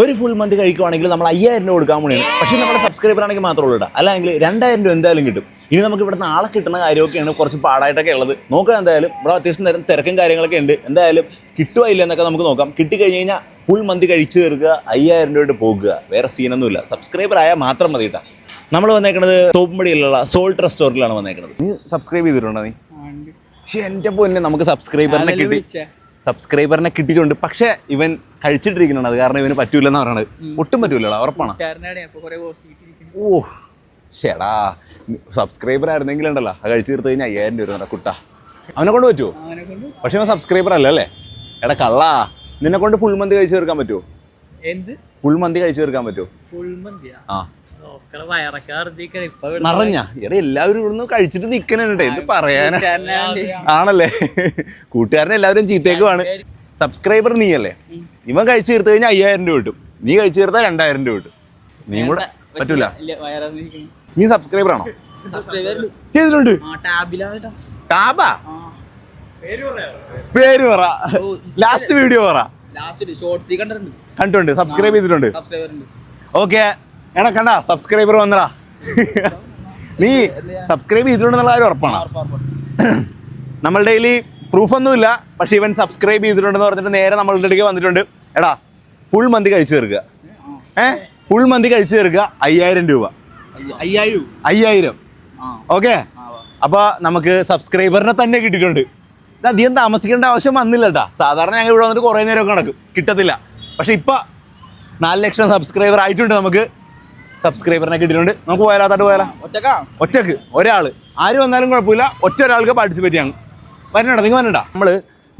ഒരു full month കഴിക്കുവാണെങ്കിൽ നമ്മൾ അയ്യായിരം രൂപ കൊടുക്കാൻ വേണ്ടി പക്ഷേ നമ്മുടെ സബ്സ്ക്രൈബർ ആണെങ്കിൽ മാത്രമേ ഉള്ളൂ കേട്ടോ അല്ലെങ്കിൽ രണ്ടായിരം രൂപ എന്തായാലും കിട്ടും. ഇനി നമുക്ക് ഇവിടെ ആളെ കിട്ടുന്ന കാര്യമൊക്കെയാണ് കുറച്ച് പാടായിട്ടൊക്കെ ഉള്ളത്. നോക്കാം എന്തായാലും. ഇവിടെ അത്യാവശ്യം നേരം തിരക്കും കാര്യങ്ങളൊക്കെ ഉണ്ട്. എന്തായാലും കിട്ടുമോ ഇല്ല എന്നൊക്കെ നമുക്ക് നോക്കാം. കിട്ടിക്കഴിഞ്ഞ് കഴിഞ്ഞാൽ ഫുൾ മന്ത് കഴിച്ചു തീർക്കുക അയ്യായിരം രൂപയായിട്ട് പോകുക. വേറെ സീനൊന്നുമില്ല സബ്സ്ക്രൈബർ ആയാൽ മാത്രം മതി കേട്ടോ നമ്മൾ വന്നേക്കുന്നത് തോപ്പുംപടിയിലുള്ള സോൾട്ട് റെസ്റ്റോറന്റിലാണ് വന്നേക്കുന്നത് നീ സബ്സ്ക്രൈബ് ചെയ്തിട്ടുണ്ടോ നീ? എന്റെ പൊന്നെ നമുക്ക് സബ്സ്ക്രൈബറിനെ കിട്ടി. സബ്സ്ക്രൈബറിനെ കിട്ടിയിട്ടുണ്ട്. പക്ഷെ ഇവൻ കഴിച്ചിട്ടിരിക്കുന്നുണ്ട്. അത് കാരണം ഇവന് പറ്റൂലെന്ന് പറയണത്. ഒട്ടും പറ്റൂലടാ ഉറപ്പാണ്. ഓ ചേടാ സബ്സ്ക്രൈബർ ആയിരുന്നെങ്കിലും ഉണ്ടല്ലോ അത് കഴിച്ചു തീർത്ത് കഴിഞ്ഞാൽ അയ്യായിരം രൂപ തരാം കുട്ട. അവനെ കൊണ്ട് പറ്റുമോ പക്ഷെ അവൻ സബ്സ്ക്രൈബർ അല്ല അല്ലേ? എടാ കള്ളാ. നിന്നെ കൊണ്ട് ഫുൾ മന്തി കഴിച്ചു തീർക്കാൻ പറ്റുമോ എന്ത്? ഫുൾ മന്തി കഴിച്ചു തീർക്കാൻ പറ്റുമോ ഫുൾ മന്തി ആ. നിറഞ്ഞ. എടാ എല്ലാവരും ഇവിടുന്ന് കഴിച്ചിട്ട് നിക്കണേ ഇത് പറയാനാ. ആണല്ലേ? കൂട്ടുകാരനെ എല്ലാവരും ചീത്തേക്കുവാണ് സബ്സ്ക്രൈബർ നീ അല്ലേ ഇവൻ കഴിച്ചു തീർത്ത് കഴിഞ്ഞാൽ അയ്യായിരം രൂപ കിട്ടും. നീ കഴിച്ചു തീർത്താൽ രണ്ടായിരം രൂപ കിട്ടും. നീ കൂടെ പറ്റൂല. നീ സബ്സ്ക്രൈബർ ആണോ? ചെയ്തിട്ടുണ്ട്. ടാബാ? പേര് പറ. ലാസ്റ്റ് വീഡിയോ പറ. കണ്ടിട്ടുണ്ട്. സബ്സ്ക്രൈബ് ചെയ്തിട്ടുണ്ട്. ഓക്കെ എടാ കണ്ട സബ്സ്ക്രൈബർ വന്നടാ. നീ സബ്സ്ക്രൈബ് ചെയ്തിട്ടുണ്ടെന്നുള്ള കാര്യം ഉറപ്പാണ്. നമ്മൾ ഡെയിലി പ്രൂഫൊന്നുമില്ല പക്ഷേ ഇവൻ സബ്സ്ക്രൈബ് ചെയ്തിട്ടുണ്ടെന്ന് പറഞ്ഞിട്ട് നേരെ നമ്മളുടെ അടുത്തേക്ക് വന്നിട്ടുണ്ട്. എടാ ഫുൾ മന്തി കഴിച്ചു തീർക്കുക. ഏ? ഫുൾ മന്തി കഴിച്ചു തീർക്കുക അയ്യായിരം രൂപ. അയ്യായിരം. ഓക്കെ? അപ്പൊ നമുക്ക് സബ്സ്ക്രൈബറിനെ തന്നെ കിട്ടിയിട്ടുണ്ട്. ഇത് അധികം താമസിക്കേണ്ട ആവശ്യം വന്നില്ല കേട്ടാ സാധാരണ ഞങ്ങൾ ഇവിടെ വന്നിട്ട് കുറേ നേരമൊക്കെ നടക്കും. കിട്ടത്തില്ല. പക്ഷെ ഇപ്പൊ നാല് ലക്ഷം സബ്സ്ക്രൈബർ ആയിട്ടുണ്ട് നമുക്ക്. സബ്സ്ക്രൈബറിനെ കിട്ടിയിട്ടുണ്ട്. നമുക്ക് പോയാലോ തട്ട് പോയാലോ? ഒറ്റക്ക? ഒറ്റയ്ക്ക്. ഒരാൾ ആര് വന്നാലും കുഴപ്പമില്ല. ഒറ്റ ഒരാൾക്ക് പാർട്ടിസിപ്പേറ്റ് ചെയ്യാം. വരണടാ നിങ്ങൾ വരണ്ട. നമ്മൾ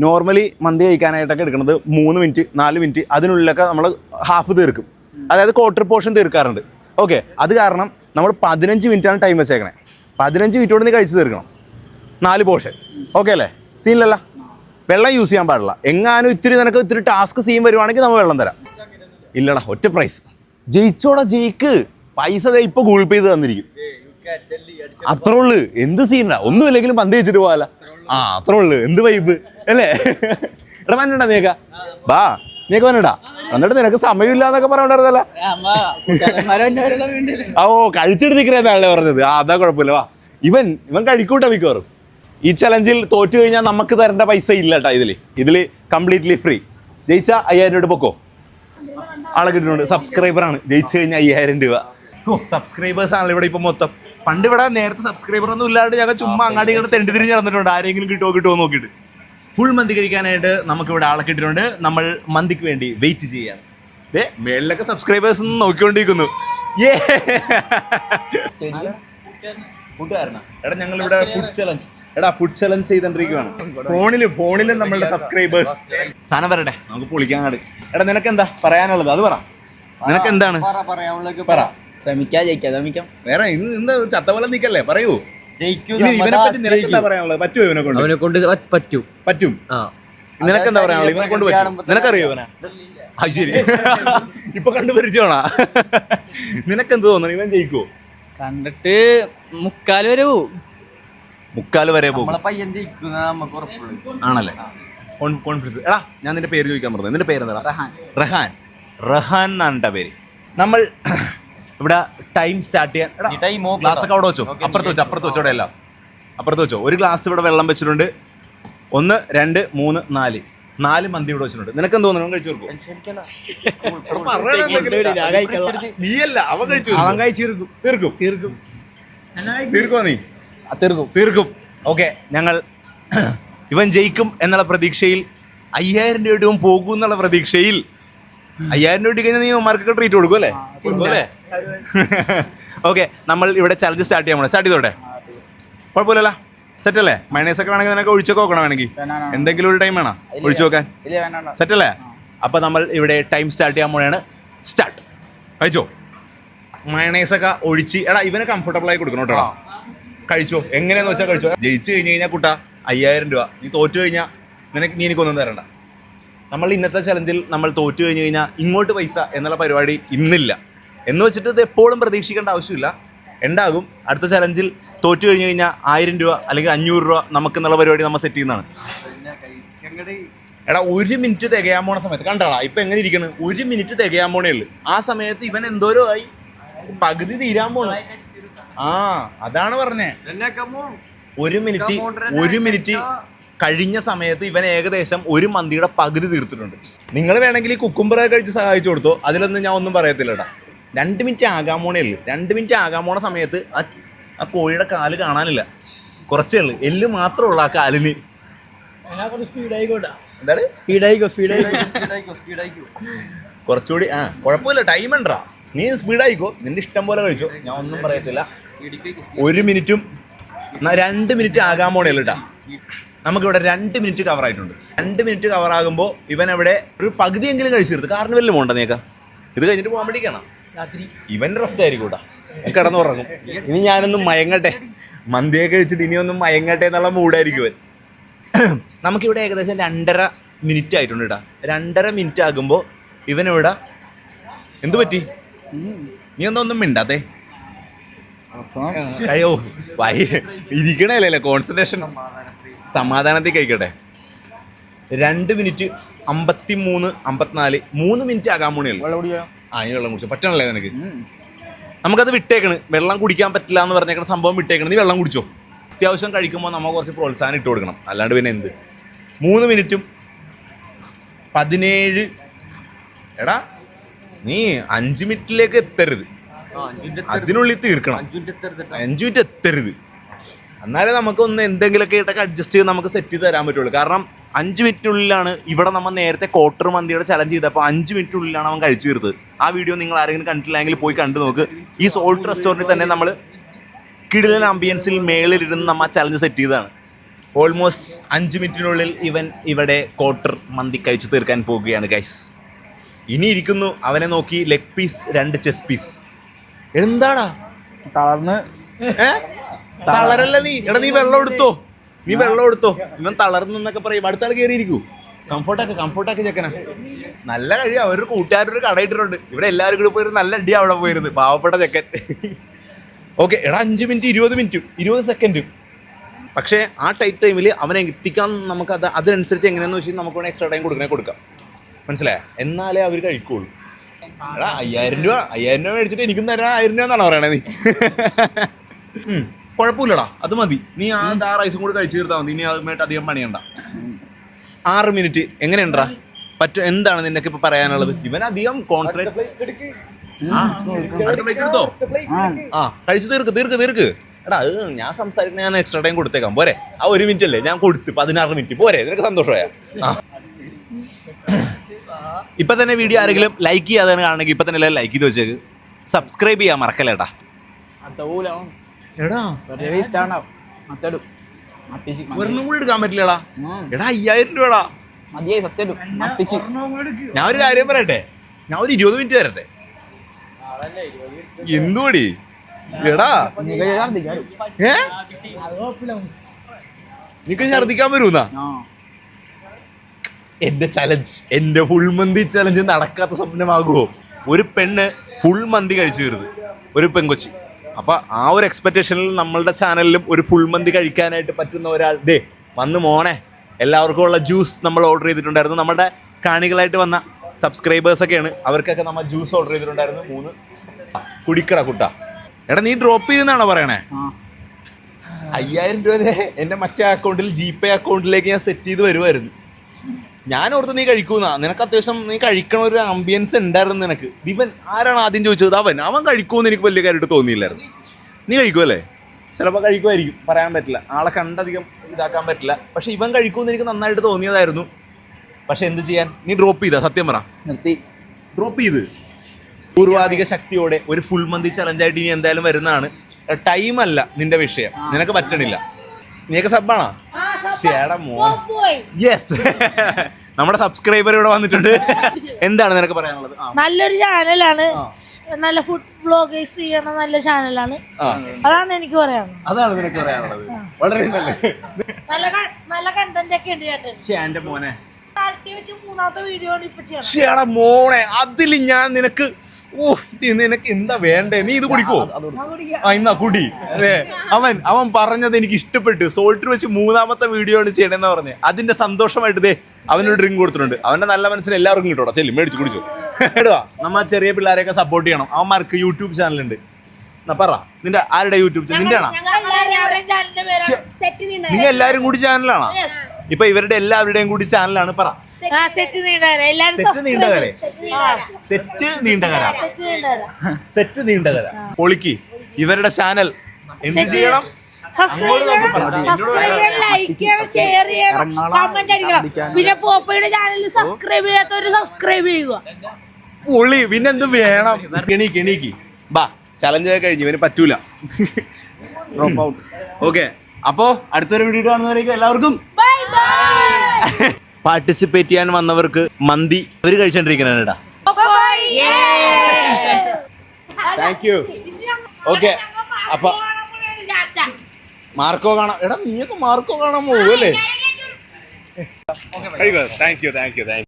നോർമലി മന്തി കഴിക്കാനായിട്ടൊക്കെ എടുക്കുന്നത് മൂന്ന് മിനിറ്റ് നാല് മിനിറ്റ് അതിനുള്ളിലൊക്കെ നമ്മൾ ഹാഫ് തീർക്കും. അതായത് ക്വാർട്ടർ പോർഷൻ തീർക്കാറുണ്ട്. ഓക്കെ അത് കാരണം നമ്മൾ പതിനഞ്ച് മിനിറ്റാണ് ടൈം വെച്ചേക്കണേ. പതിനഞ്ച് മിനിറ്റ് കൊണ്ട് നീ കഴിച്ച് തീർക്കണം. നാല് പോർഷൻ ഓക്കെ അല്ലേ? സീനിലല്ല വെള്ളം യൂസ് ചെയ്യാൻ പാടില്ല. എങ്ങാനും ഇത്തിരി നിനക്ക് ഇത്തിരി ടാസ്ക് സീൻ വരുവാണെങ്കിൽ നമ്മൾ വെള്ളം തരാം. ഇല്ലടാ ഒറ്റ പ്രൈസ് ജയിച്ചോടാ ജയിക്ക്. പൈസ ഇപ്പൊ ഗൂഗിൾ പേ ചെയ്ത് തന്നിരിക്കും. അത്രേ ഉള്ളു. എന്ത് സീനാ ഒന്നുമില്ലെങ്കിലും പന്ത് വെച്ചിട്ട് പോകാല. ആ അത്രേ ഉള്ളു. എന്ത് വൈബ് അല്ലേ? എടാ വന്നണ്ടാ നീക്ക ബാ നീക്ക വന്നടാ. എന്നിട്ട് നിനക്ക് സമയമില്ല എന്നൊക്കെ പറഞ്ഞോണ്ടായിരുന്നല്ല ഓ കഴിച്ചിട്ട് നിൽക്കുന്നതല്ലേ പറഞ്ഞത്. ആ അതാ കുഴപ്പമില്ല. വാ. ഇവൻ ഇവൻ കഴിക്കൂട്ട മിക്കവാറും. ഈ ചലഞ്ചിൽ തോറ്റു കഴിഞ്ഞാൽ നമുക്ക് തരേണ്ട പൈസ ഇല്ല കേട്ടോ ഇതിൽ. ഇതിൽ കംപ്ലീറ്റ്ലി ഫ്രീ ജയിച്ച അയ്യായിരം രൂപ പൊക്കോ. ആളെ കിട്ടുന്നുണ്ട് സബ്സ്ക്രൈബർ ആണ്. ജയിച്ചു കഴിഞ്ഞാൽ അയ്യായിരം രൂപ. ഓ സബ്സ്ക്രൈബേഴ്സ് ആണല്ലോ ഇവിടെ ഇപ്പൊ മൊത്തം. പണ്ട് ഇവിടെ നേരത്തെ സബ്സ്ക്രൈബർ ഒന്നും ഇല്ലാണ്ട് ഞങ്ങൾ ചുമ്മാ അങ്ങാടി ഇങ്ങോട്ട് തെണ്ടി തിരിഞ്ഞ് നടന്നിട്ടുണ്ട്. ആരെങ്കിലും കിട്ടുമോ കിട്ടുമോ നോക്കിയിട്ട്. ഫുൾ മന്തി കഴിക്കാനായിട്ട് നമുക്ക് ഇവിടെ ആളെ കിട്ടിയിട്ടുണ്ട്. നമ്മൾ മന്തിക്ക് വേണ്ടി വെയിറ്റ് ചെയ്യാം ദേ മേളിലൊക്കെ സബ്സ്ക്രൈബേഴ്സ് നോക്കിക്കൊണ്ടിരിക്കുന്നു. ഏ കൂട്ടുകാരനാ. എടാ ഞങ്ങൾ ഇവിടെ ഫുഡ് ചലഞ്ച് എടാ ഫുഡ് ചലഞ്ച് ചെയ്തോണ്ടിരിക്കുവാണ്. ഫോണിലും ഫോണിലും നമ്മളുടെ സബ്സ്ക്രൈബേഴ്സ് സാധനം വരട്ടെ നമുക്ക് പൊളിക്കാൻ എടാ നിനക്ക് എന്താ പറയാനുള്ളത്? അത് പറ. നിനക്ക് എന്താണ് പറ. ശ്രമിക്കാ ജയിക്കാ ശ്രമിക്കാം. വേറെ ഇന്ന് ഇന്ന് ചത്തവലം നിക്കല്ലേ? പറയൂ. ജയിക്കും ഇനി ഇവനെ പറ്റി നിനക്ക് എന്താ പറയാനുള്ളത്? പറ്റുമോ ഇവനെ കൊണ്ട്? അവനെ കൊണ്ട് പറ്റും. പറ്റും. ആ. നിനക്ക് എന്താ പറയാനുള്ളത്? ഇവനെ കൊണ്ട് പറ്റും. നിനക്കറിയോ ഇവനെ? അത് ശരി. ഇപ്പൊ കണ്ടു പരിചയമാണാ നിനക്ക് എന്ത് തോന്നുന്നു? ഇവൻ ജയിക്കുവോ? കണ്ടിട്ട് മുക്കാൽ വരെ പോവും. മുക്കാൽ വരെ പോകും. നമ്മളെ പയ്യൻ ജയിക്കുന്ന നമുക്ക് ഉറപ്പുള്ളൂ ആണല്ലേ? കോൺഫിഡൻസ്. എടാ ഞാൻ നിന്റെ പേര് ചോദിക്കാൻ പറഞ്ഞു നിന്റെ പേര് എന്താ റഹാൻ. റഹാൻ. റഹാൻ എന്നാണ് ട്ടാ പേര്. നമ്മൾ ഇവിടെ ടൈം സ്റ്റാർട്ട് ചെയ്യാൻ എടാ ഗ്ലാസ് ഒക്കെ അവിടെ വെച്ചോ. അപ്പുറത്ത് വെച്ചോ അപ്പുറത്ത് വെച്ചോ അവിടെ എല്ലാം. അപ്പുറത്ത് വെച്ചോ. ഒരു ഗ്ലാസ് ഇവിടെ വെള്ളം വെച്ചിട്ടുണ്ട്. ഒന്ന് രണ്ട് മൂന്ന് നാല്. നാല് മന്തി ഇവിടെ വെച്ചിട്ടുണ്ട്. നിനക്ക് എന്ത് തോന്നുന്നു കഴിച്ചു തീർക്കും നീയല്ല അവൻ കഴിച്ചു അവൻ കഴിച്ചു തീർക്കും. തീർക്കും. തീർക്കോ. നീ? തീർക്കും. തീർക്കും. ഓക്കെ ഞങ്ങൾ ഇവൻ ജയിക്കും എന്നുള്ള പ്രതീക്ഷയിൽ അയ്യായിരം രൂപയും പോകും എന്നുള്ള പ്രതീക്ഷയിൽ അയ്യായിരം രൂപ കഴിഞ്ഞാൽ നീ മാർക്കൊക്കെ ട്രീറ്റ് കൊടുക്കും അല്ലേ? കൊടുക്കും അല്ലേ? ഓക്കെ നമ്മൾ ഇവിടെ ചലഞ്ച് സ്റ്റാർട്ട് ചെയ്യാൻ പോണേ. സ്റ്റാർട്ട് ചെയ്തോട്ടെ? കുഴപ്പമില്ലല്ല? സെറ്റ് അല്ലേ? മൈനേഴ്സ് ഒക്കെ വേണമെങ്കിൽ നിനക്ക് ഒഴിച്ചൊക്കെ നോക്കണം വേണമെങ്കിൽ. എന്തെങ്കിലും ഒരു ടൈം വേണം? ഒഴിച്ചു നോക്കാൻ സെറ്റ് അല്ലേ? അപ്പൊ നമ്മൾ ഇവിടെ ടൈം സ്റ്റാർട്ട് ചെയ്യാൻ പോണെയാണ് സ്റ്റാർട്ട് കഴിച്ചോ? മയണൈസ് ഒക്കെ ഒഴിച്ച് എടാ ഇവനെ കംഫർട്ടബിൾ ആയി കൊടുക്കണം കേട്ടോ. കഴിച്ചോ? എങ്ങനെയാന്ന് വെച്ചാൽ കഴിച്ചോ? ജയിച്ചു കഴിഞ്ഞ് കഴിഞ്ഞാൽ കുട്ട അയ്യായിരം രൂപ. നീ തോറ്റു കഴിഞ്ഞാൽ നിനക്ക് നീ എനിക്കൊന്നും തരണ്ട. നമ്മൾ ഇന്നത്തെ ചലഞ്ചിൽ നമ്മൾ തോറ്റു കഴിഞ്ഞ് കഴിഞ്ഞാൽ ഇങ്ങോട്ട് പൈസ എന്നുള്ള പരിപാടി ഇന്നില്ല. എന്ന് വെച്ചിട്ട് ഇത് എപ്പോഴും പ്രതീക്ഷിക്കേണ്ട ആവശ്യമില്ല. ഉണ്ടാകും അടുത്ത ചലഞ്ചിൽ തോറ്റു കഴിഞ്ഞ് കഴിഞ്ഞാൽ ആയിരം രൂപ അല്ലെങ്കിൽ അഞ്ഞൂറ് രൂപ നമുക്ക് എന്നുള്ള പരിപാടി നമ്മൾ സെറ്റ് ചെയ്യുന്നതാണ്. എടാ ഒരു മിനിറ്റ് തികയാൻ പോണ സമയത്ത് കണ്ടാടാ ഇപ്പം എങ്ങനെ ഇരിക്കണം? ഒരു മിനിറ്റ് തികയാൻ പോണേ ഉള്ളു. ആ സമയത്ത് ഇവൻ എന്തോരോ ആയി. പകുതി തീരാൻ പോണു. ആ അതാണ് പറഞ്ഞേ. ഒരു മിനിറ്റ് ഒരു മിനിറ്റ് കഴിഞ്ഞ സമയത്ത് ഇവൻ ഏകദേശം ഒരു മന്തിയുടെ പകുതി തീർത്തിട്ടുണ്ട്. നിങ്ങൾ വേണമെങ്കിൽ ഈ കുക്കുംബറൊക്കെ കഴിച്ച് സഹായിച്ചു കൊടുത്തോ. അതിലൊന്നും ഞാൻ ഒന്നും പറയത്തില്ലടാ. രണ്ട് മിനിറ്റ് ആകാമോണേ ഉള്ളു. രണ്ട് മിനിറ്റ് ആകാമോണ സമയത്ത് ആ ആ കോഴിയുടെ കാൽ കാണാനില്ല. കുറച്ചേ ഉള്ളു. എല്ല് മാത്രമേ ഉള്ളൂ ആ കാലിന്. കുറച്ചുകൂടി ആ കുഴപ്പമില്ല. ടൈം ഉണ്ടാ നീ സ്പീഡായിക്കോ. നിന്റെ ഇഷ്ടം പോലെ കഴിച്ചോ. ഞാൻ ഒന്നും പറയത്തില്ല. ഒരു മിനിറ്റും രണ്ട് മിനിറ്റ് ആകാമോണേ ഉള്ളു കേട്ടാ നമുക്കിവിടെ രണ്ട് മിനിറ്റ് കവർ ആയിട്ടുണ്ട്. രണ്ട് മിനിറ്റ് കവർ ആകുമ്പോൾ ഇവൻ അവിടെ ഒരു പകുതിയെങ്കിലും കഴിച്ചിരുത്ത് കാർണിവലിൽ പോകണ്ട നീക്ക ഇത് കഴിഞ്ഞിട്ട് പോകാൻ പഠിക്കണം രാത്രി. ഇവൻ റെസ്റ്റ് ആയിരിക്കും കേട്ടാ കിടന്നുറങ്ങും. ഇനി ഞാനൊന്നും മയങ്ങട്ടെ. മന്തിയൊക്കെ കഴിച്ചിട്ട് ഇനി ഒന്നും മയങ്ങട്ടെ എന്നുള്ള മൂടായിരിക്കും ഇവൻ. നമുക്കിവിടെ ഏകദേശം രണ്ടര മിനിറ്റ് ആയിട്ടുണ്ട് കേട്ടാ രണ്ടര മിനിറ്റ് ആകുമ്പോൾ ഇവനിവിടെ എന്തു പറ്റി? നീ എന്താ ഒന്നും മിണ്ടാത്തേ? അയ്യോ വൈ ഇരിക്കണല്ലേ കോൺസെൻട്രേഷൻ സമാധാനത്തിൽ കഴിക്കട്ടെ രണ്ട് മിനിറ്റ് അമ്പത്തി മൂന്ന് അമ്പത്തിനാല് മൂന്ന് മിനിറ്റ് ആകാൻ പോണേ ആ ഇനി വെള്ളം കുടിച്ചു. പറ്റണല്ലേ നിനക്ക്? നമുക്കത് വിട്ടേക്കണ്. വെള്ളം കുടിക്കാൻ പറ്റില്ല എന്ന് പറഞ്ഞേക്കണ സംഭവം വിട്ടേക്കണ്. നീ വെള്ളം കുടിച്ചോ. അത്യാവശ്യം കഴിക്കുമ്പോൾ നമ്മൾ കുറച്ച് പ്രോത്സാഹനം ഇട്ട് കൊടുക്കണം. അല്ലാണ്ട് പിന്നെ എന്ത്? മൂന്ന് മിനിറ്റും പതിനേഴ്. എടാ നീ അഞ്ച് മിനിറ്റിലേക്ക് എത്തരുത്. അതിനുള്ളിൽ തീർക്കണം. അഞ്ച് മിനിറ്റ് എത്തരുത്. എന്നാലേ നമുക്കൊന്ന് എന്തെങ്കിലുമൊക്കെ ഇട്ടൊക്കെ അഡ്ജസ്റ്റ് ചെയ്ത് നമുക്ക് സെറ്റ് ചെയ്ത് തരാൻ പറ്റുള്ളൂ. കാരണം അഞ്ച് മിനിറ്റിനുള്ളിലാണ് ഇവിടെ നമ്മൾ നേരത്തെ ക്വാർട്ടർ മന്തിയുടെ ചലഞ്ച് ചെയ്തപ്പോൾ അഞ്ച് മിനിറ്റിനുള്ളിലാണ് അവൻ കഴിച്ചു തീർത്തത്. ആ വീഡിയോ നിങ്ങൾ ആരെങ്കിലും കണ്ടിട്ടില്ലെങ്കിൽ പോയി കണ്ടു നോക്ക്. ഈ സോൾട്ട് റെസ്റ്റോറന്റിൽ തന്നെ നമ്മൾ കിടിലൻ ആംബിയൻസിൽ മേളിലിരുന്ന് നമ്മൾ ആ ചലഞ്ച് സെറ്റ് ചെയ്തതാണ്. ഓൾമോസ്റ്റ് അഞ്ച് മിനിറ്റിനുള്ളിൽ ഇവൻ ഇവിടെ ക്വാർട്ടർ മന്തി കഴിച്ചു തീർക്കാൻ പോകുകയാണ് ഗൈസ് ഇനി ഇരിക്കുന്നു അവനെ നോക്കി ലെഗ് പീസ് രണ്ട് ചെസ് പീസ് എന്താടാ? തളർന്ന്. ഏ? തളരല്ല നീ. എടാ നീ വെള്ളം എടുത്തോ? നീ വെള്ളം എടുത്തോ? ഇവൻ തളർന്നെന്നൊക്കെ പറയും. അടുത്ത ആൾ കയറിയിരിക്കൂ കംഫോർട്ടാക്ക് കംഫോർട്ടാക്ക് ചെക്കന. നല്ല കഴിയും. അവരുടെ കൂട്ടുകാരൊരു കടയിട്ടിട്ടുണ്ട് ഇവിടെ എല്ലാവരും കൂടി പോയിരുന്നു നല്ല അടി അവിടെ പോയിരുന്നു. പാവപ്പെട്ട ചെക്കൻ. ഓക്കെ എടാ അഞ്ച് മിനിറ്റ് ഇരുപത് മിനിറ്റും ഇരുപത് സെക്കൻഡും പക്ഷേ ആ ടൈറ്റ് ടൈമിൽ അവനെ എത്തിക്കാൻ നമുക്ക് അത് അതിനനുസരിച്ച് എങ്ങനെയാന്ന് വെച്ചാൽ നമുക്ക് വേണമെങ്കിൽ എക്സ്ട്രാ ടൈം കൊടുക്കണേ കൊടുക്കാം. മനസ്സിലായ? എന്നാലേ അവർ കഴിക്കുള്ളൂ. എടാ അയ്യായിരം രൂപ അയ്യായിരം രൂപ മേടിച്ചിട്ട് എനിക്കും തരാം ആയിരം രൂപ എന്നാണോ പറയണേ നീ? കുഴപ്പമില്ലടാ അത് മതി. നീ ആ ആ റൈസും കൂടി കഴിച്ചു തീർത്താൽ മതി. ഇനി അതുമായിട്ട് അധികം പണിയണ്ട. ആറ് മിനിറ്റ് എങ്ങനെയുണ്ടാ? പറ്റും എന്താണ് നിനക്ക് ഇപ്പൊ പറയാനുള്ളത്? ഇവൻ അധികം കോൺസെൻട്രേറ്റ് ആ അടുത്ത എടുത്തോ? ആ. കഴിച്ചു തീർക്ക് തീർക്ക് തീർക്ക്. എടാ അത് ഞാൻ സംസാരിക്കുന്ന ഞാൻ എക്സ്ട്രാ ടൈം കൊടുത്തേക്കാം. പോരെ. ആ ഒരു മിനിറ്റ് അല്ലേ? ഞാൻ കൊടുത്ത് പതിനാറ് മിനിറ്റ് പോരെ നിനക്ക് സന്തോഷമായ? ആ. ഇപ്പൊ തന്നെ വീഡിയോ ആരെങ്കിലും ലൈക്ക് ചെയ്യാതെ കാണണമെങ്കിൽ ഇപ്പൊ തന്നെ ലൈക്ക് ചെയ്ത് വെച്ചേക്ക്. സബ്സ്ക്രൈബ് ചെയ്യാൻ മറക്കല്ലേട്ടാ എടാ. വെറുതെ വേസ്റ്റ് ആവണ്ടാവും മത്തടും. മത്തിച്ച് ഒരെണ്ണം കൂടി എടുക്കാൻ പറ്റില്ലടാ. എടാ അയ്യായിരം രൂപടാ. മതിയായി സത്യടും മത്തിച്ച്. ഞാൻ ഒരു കാര്യം പറയട്ടെ? ഞാൻ ഒരു ഇരുപത് മിനിറ്റ് തരട്ടെ? എന്തുപടി എടാ. ഏ? നിക്ക് ഛർദിക്കാൻ വരുന്നാ ആ. എന്റെ ചലഞ്ച് എന്റെ ഫുൾ മന്തി ചലഞ്ച് നടക്കാത്ത സ്വപ്നമാകുമോ ഒരു പെണ്ണ് ഫുൾ മന്തി കഴിച്ചു വരുന്നത് ഒരു പെങ്കൊച്ചി അപ്പൊ ആ ഒരു എക്സ്പെക്ടേഷനിൽ നമ്മളുടെ ചാനലിലും ഒരു ഫുൾ മന്തി കഴിക്കാനായിട്ട് പറ്റുന്ന ഒരാൾ ഡേ വന്ന് മോണെ എല്ലാവർക്കും ഉള്ള ജ്യൂസ് നമ്മൾ ഓർഡർ ചെയ്തിട്ടുണ്ടായിരുന്നു. നമ്മുടെ കാണികളായിട്ട് വന്ന സബ്സ്ക്രൈബേഴ്സ് ഒക്കെയാണ്. അവർക്കൊക്കെ നമ്മൾ ജ്യൂസ് ഓർഡർ ചെയ്തിട്ടുണ്ടായിരുന്നു. മൂന്ന്. കുടിക്കട കുട്ട. എടാ നീ ഡ്രോപ്പ് ചെയ്യുന്നതാണോ പറയണേ? അയ്യായിരം രൂപ എന്റെ എന്റെ മറ്റേ അക്കൗണ്ടിൽ ജി പേ അക്കൗണ്ടിലേക്ക് ഞാൻ സെറ്റ് ചെയ്ത് വരുമായിരുന്നു ഞാൻ ഓർത്ത് നീ കഴിക്കൂന്നാ. നിനക്ക് അത്യാവശ്യം നീ കഴിക്കണ ഒരു ആംബിയൻസ് ഉണ്ടായിരുന്നു നിനക്ക്. ഇവൻ ആരാണ് ആദ്യം ചോദിച്ചത്? അവൻ. അവൻ കഴിക്കുമെന്ന് എനിക്ക് വലിയ കാര്യമായിട്ട് തോന്നിയില്ലായിരുന്നു. നീ കഴിക്കുമല്ലേ ചിലപ്പോൾ കഴിക്കുമായിരിക്കും. പറയാൻ പറ്റില്ല. ആളെ കണ്ടധികം ഇതാക്കാൻ പറ്റില്ല. പക്ഷെ ഇവൻ കഴിക്കുമെന്ന് എനിക്ക് നന്നായിട്ട് തോന്നിയതായിരുന്നു. പക്ഷെ എന്ത് ചെയ്യാൻ? നീ ഡ്രോപ്പ് ചെയ്താ? സത്യം പറ. നിർത്തി. ഡ്രോപ്പ് ചെയ്ത്. പൂർവാധിക ശക്തിയോടെ ഒരു ഫുൾ മന്തി ചലഞ്ചായിട്ട് ഇനി എന്തായാലും വരുന്നതാണ്. ടൈം അല്ല നിന്റെ വിഷയം. നിനക്ക് പറ്റണില്ല. നീയൊക്കെ സബ്ബാണോ യെസ് നമ്മുടെ സബ്സ്ക്രൈബർ ഇവിടെ വന്നിട്ടുണ്ട്. എന്താണ് നിനക്ക് പറയാനുള്ളത്? നല്ലൊരു ചാനലാണ്. നല്ല ഫുഡ് ബ്ലോഗേഴ്സ് ചെയ്യുന്ന നല്ല ചാനലാണ്. അതാണ് എനിക്ക് പറയാനുള്ളത്. അതാണ് നിനക്ക് പറയാനുള്ളത്. വളരെ നല്ല നല്ല കണ്ടന്റ് ഒക്കെ ഉണ്ട് ചേട്ടൻ. മോനെ. താഴ്ത്തി വെച്ച് മൂന്നാമത്തെ വീഡിയോ ആണ് ഇപ്പൊ ചെയ്യണം ചേടാ മോനെ അതിൽ ഞാൻ നിനക്ക് ഓ ഇത് നിനക്ക് എന്താ വേണ്ടേ? നീ ഇത് കുടിക്കോ. ആ ഇന്നാ കുടി. അതെ. അവൻ അവൻ പറഞ്ഞത് എനിക്ക് ഇഷ്ടപ്പെട്ടു. സോൾട്ടിൽ വെച്ച് മൂന്നാമത്തെ വീഡിയോ ആണ് ചെയ്യണമെന്ന് പറഞ്ഞ്. അതിന്റെ സന്തോഷമായിട്ട് ദേ അവനൊരു ഡ്രിങ്ക് കൊടുത്തിട്ടുണ്ട്. അവന്റെ നല്ല മനസ്സിന് എല്ലാവർക്കും കിട്ടോടാ ചെല്ലും മേടിച്ചു കുടിച്ചു. എടുവാ നമ്മ ചെറിയ പിള്ളേരെയൊക്കെ സപ്പോർട്ട് ചെയ്യണം. അവന്മാർക്ക് യൂട്യൂബ് ചാനലുണ്ട്. എന്നാ പറ നിന്റെ ആരുടെ യൂട്യൂബ് ചാനൽ? നിന്റെ ആണോ നിങ്ങൾ എല്ലാവരും കൂടി ചാനലാണോ. ഇപ്പൊ ഇവരുടെ എല്ലാവരുടെയും കൂടി ചാനലാണ് പറ. Set Neendakara. Set നീണ്ടകരെ. Set Neendakara. Set Neendakara. Set Neendakara. പൊളിക്ക് ഇവരുടെ ചാനൽ എന്ത് ചെയ്യണം? സബ്സ്ക്രൈബ് ചെയ്യണം. ലൈക്ക് ചെയ്യണം. ഷെയർ ചെയ്യണം. കമന്റ് അടിക്കണം. പിന്നെ പോപ്പയുടെ ചാനൽ സബ്സ്ക്രൈബ് ചെയ്യാത്തവര് സബ്സ്ക്രൈബ് ചെയ്യുക. പൊളി പിന്നെന്ത് വേണം? എണീക്ക് എണീക്ക്. ബാ ചലഞ്ച് ഒക്കെ കഴിഞ്ഞു. ഇവന് പറ്റൂല. ഡ്രോപ്പ് ഔട്ട് ഓക്കെ അപ്പോ അടുത്തൊരു വീഡിയോ കാണുന്നവരേക്കും എല്ലാവർക്കും പാർട്ടിസിപ്പേറ്റ് ചെയ്യാൻ വന്നവർക്ക് മന്തി അവർ കഴിച്ചോണ്ടിരിക്കണേടാ. താങ്ക് യു ഓക്കെ അപ്പൊ മാർക്കോ കാണാം. എടാ നീയൊക്കെ മാർക്കോ കാണാൻ പോകും അല്ലേ thank you thank you thank you